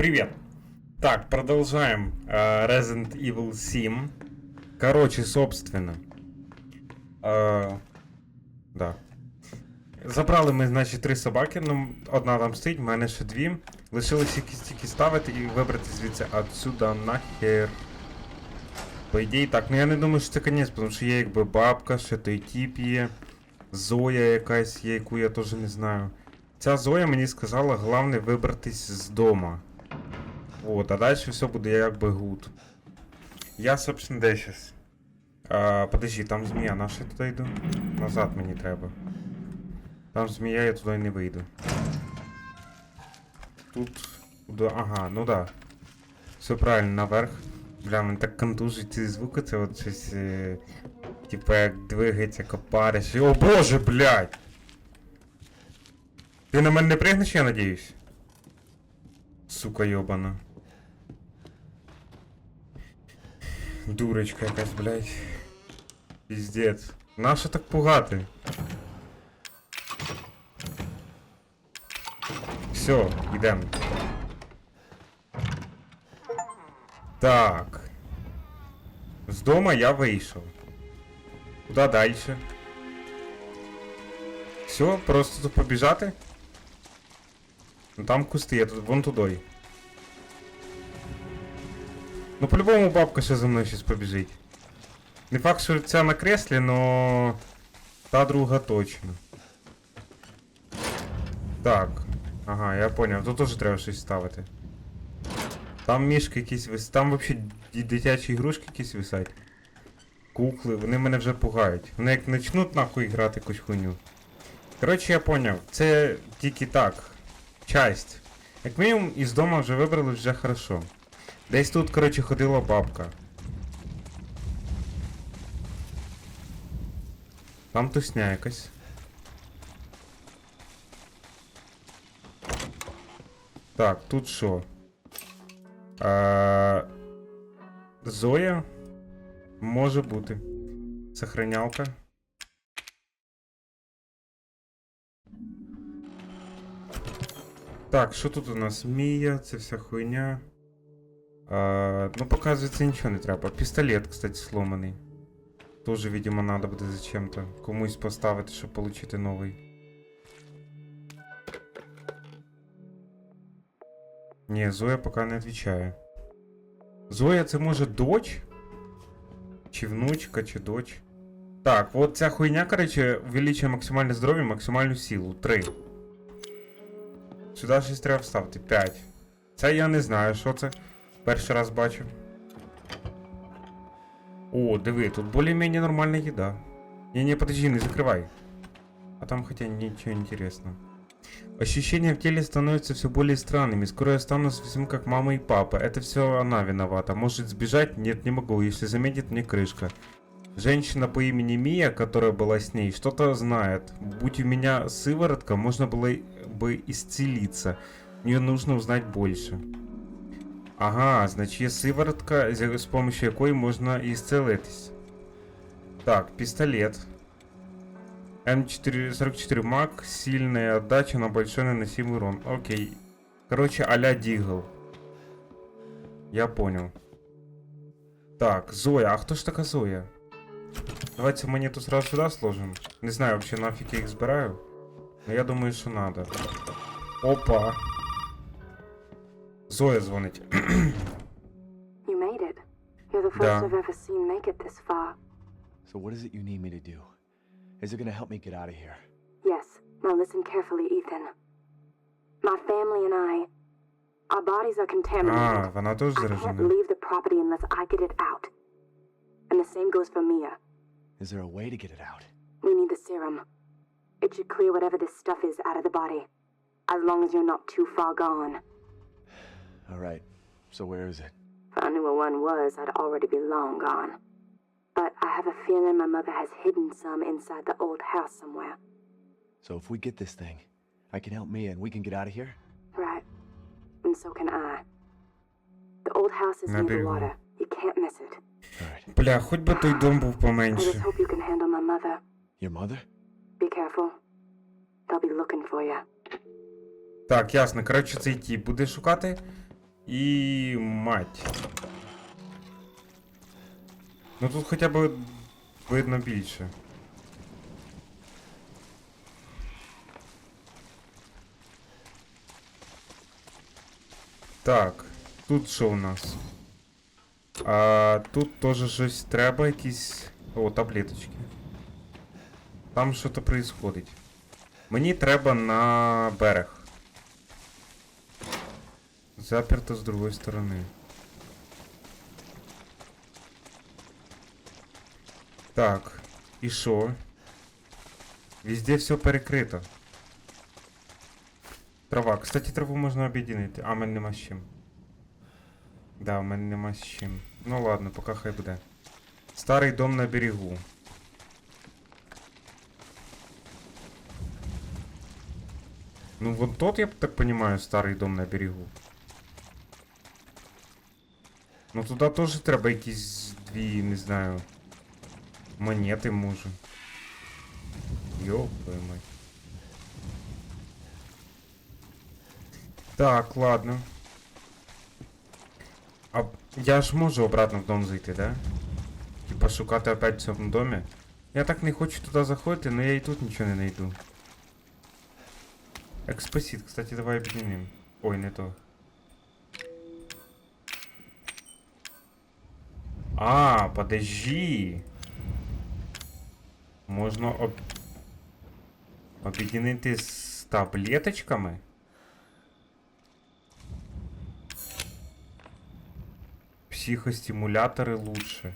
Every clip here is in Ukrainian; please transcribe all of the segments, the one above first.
Привет. Так, продолжаем. Э, Resident Evil 7. Короче, собственно. Е, да. Забрали ми, значить, три собаки, ну, одна там стоїть, в мене ще дві. Лишилось якісь тільки ставити і вибрати звідси отсюда нахер. По ідеї так, ну я не думаю, що це кінець, тому що є якби бабка, ще той тіп є. Зоя якась є, яку я теж не знаю. Ця Зоя мені сказала, головне вибратись з дома. Вот, а дальше все буде якби гуд. Я, собственно, де щас? А, подожди, там змія, на що я туди йду? Назад мені треба. Там змія, я туди не вийду. Тут. Ага, ну да. Все правильно, наверх. Бля, мене так контужить ці звуки, це от щось. Е... Типа як двигається копариш. О боже, блядь! Ти на мене не пригнеш, я надіюсь? Сука йобана. Дурочка якась, блядь. Піздець. Нащо так пугати? Все, йдемо. Так. З дома я вийшов. Куда дальше? Все, просто тут побіжати? Ну там кусти, я тут вон тудой. Ну по-любому бабка ще за мною щось побіжить. Не факт, що ця на креслі, но та друга точно. Так. Ага, я поняв, тут теж треба щось ставити. Там мішки якісь вис... Там взагалі дитячі ігрушки якісь висять. Кукли, вони мене вже пугають. Вони як почнуть нахуй грати якусь хуйню. Коротше, я поняв, це тільки так. Часть. Як мінімум, із дому вже вибрали вже хорошо. Десь тут, коротше, ходила бабка. Там тусня якась. Так, тут що? Е, Зоя? Може бути. Сохранялка. Так, що тут у нас? Мія, це вся хуйня. Ну, показується, нічого не треба. Пістолет, кстати, сломаний. Тоже, видимо, надо буде зачем-то комусь поставити, щоб отримати новий. Ні, Зоя поки не відповідає. Зоя це може дочь? Чи внучка, чи дочь? Так, от ця хуйня, короче, увеличує максимальне здоров'я, максимальну силу. 3. Сюди щось треба вставити. 5. Це я не знаю, що це. Перший раз бачу. О, диви, тут более-менее нормальная еда. Не-не, подожди, не закрывай. А там хотя ничего интересного. Ощущения в теле становятся все более странными. Скоро я стану совсем как мама и папа. Это все она виновата. Может сбежать? Нет, не могу. Если заметит, мне крышка. Женщина по имени Мия, которая была с ней, что-то знает. Будь у меня сыворотка, можно было бы исцелиться. Мне нужно узнать больше. Ага, значить є сиворотка, з з помощью якої можна ісцелитись. Так, пистолет. М444 МАК, сильная отдача на большой наносимый урон. Окей. Короче, а-ля Дигл. Я понял. Так, Зоя. А хто ж така Зоя? Давайте монету сразу сюда сложим. Не знаю вообще нафиг я их збираю. Но я думаю, що надо. Опа. Зоя дзвонить. You made it. You're the first Да. I've ever seen make it this far. So what is it you need me to do? Is it gonna help me get out of here? Yes. Now listen carefully, Ethan. My family and I, our bodies are А, contaminated. вона теж I can't заражена. leave the property unless I get it out. And the same goes for Mia. Is there a way to get it out? We need the serum. It should clear whatever this stuff is out of the body. As long as you're not too far gone. All right. So where is it? If I knew where one was, I'd already be long gone. But I have a feeling my mother has hidden some inside the old house somewhere. So if we get this thing, I can help Mia and we can get out of here? Right. And so can I. The old house is near the Наберу. water. You can't miss it. All right. Бля, хоч би той дом був I just поменше. hope you can handle my mother. Your mother? Be careful. They'll be looking for you. Так, ясно. Коротше, цей тіп буде шукати. І мать. Ну тут хоча б видно більше. Так, тут що у нас? А тут теж щось треба, якісь. О, таблеточки. Там щось происходить. Мені треба на берег. Заперто з другої сторони. Так, і що? Везде все перекрито. Трава. Кстати, траву можна об'єднати. А, в мене нема з чим. Да, в мене нема з чим. Ну ладно, поки хай буде. Старий дом на берегу. Ну вот тот, я так понимаю, старый дом на берегу. Ну туди теж треба якісь дві, не знаю. Монети може. Йоп, твою мать. Так, ладно. А я ж можу обратно в дом зайти, да? Типа шукати опять в цьому домі. Я так не хочу туди заходити, но я і тут нічого не знайду. Експосит, кстати, давай объединим. Ой, не то. А, подожди. Можна об... об'єднати з таблеточками? Психостимулятори лучше.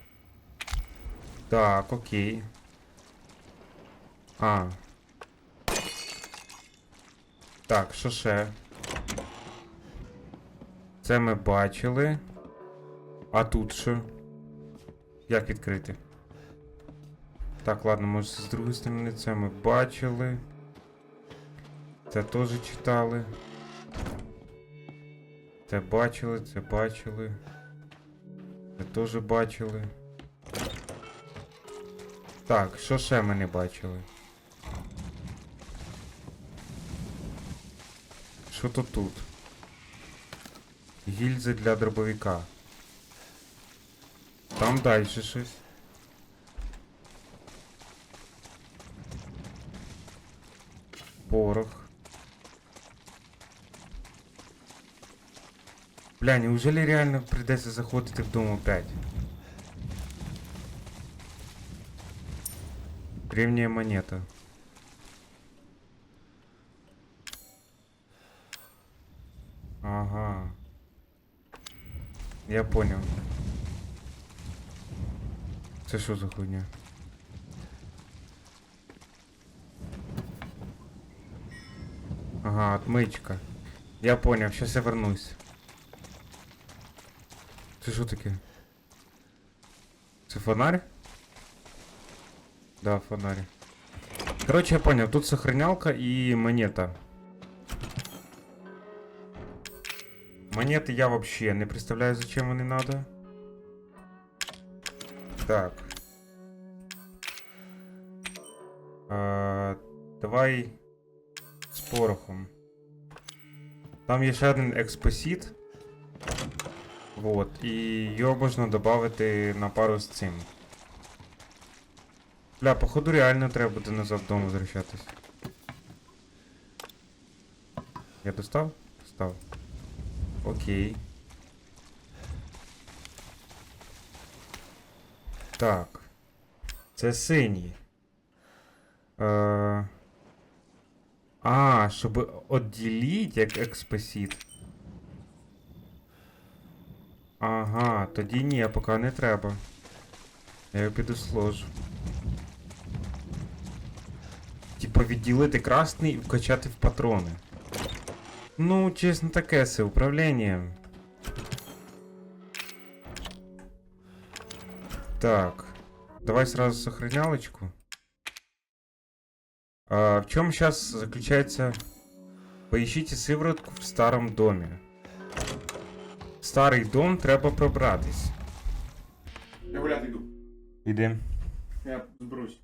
Так, окей. А. Так, що ще? Це ми бачили. А тут що? Як відкрити? Так, ладно, може з другої сторони це ми бачили. Це теж читали. Це бачили, це бачили. Це теж бачили. Так, що ще ми не бачили? Що то тут? Гільзи для дробовика. Там далі щось. Порох. Бля, неужели реально придется заходити в дом опять? Древняя монета. Ага. Я понял. Це що за хуйня? Ага, отмычка. Я понял, сейчас я вернусь. Це що таке? Це фонарь? Да, фонарь. Короче, я понял, тут сохранялка и монета. Монеты я вообще не представляю, зачем они надо. Так. А, давай з порохом. Там є ще один експосит. Вот, і його можна додати на пару з цим. Бля, походу реально треба буде назад додому возвращатись. Я достав? Достав. Окей. Так. Це синій. Е... А, щоб відділити як експосит. Ага, тоді ні, поки не треба. Я його піду сложу. Типа відділити красний і вкачати в патрони. Ну, чесно таке це управління. Так. Давай сразу сохранялочку. А, в чем сейчас заключается... Поищите сыворотку в старом доме. В старий дом треба пробратись. Я гуляти йду. Іди. Я зберусь.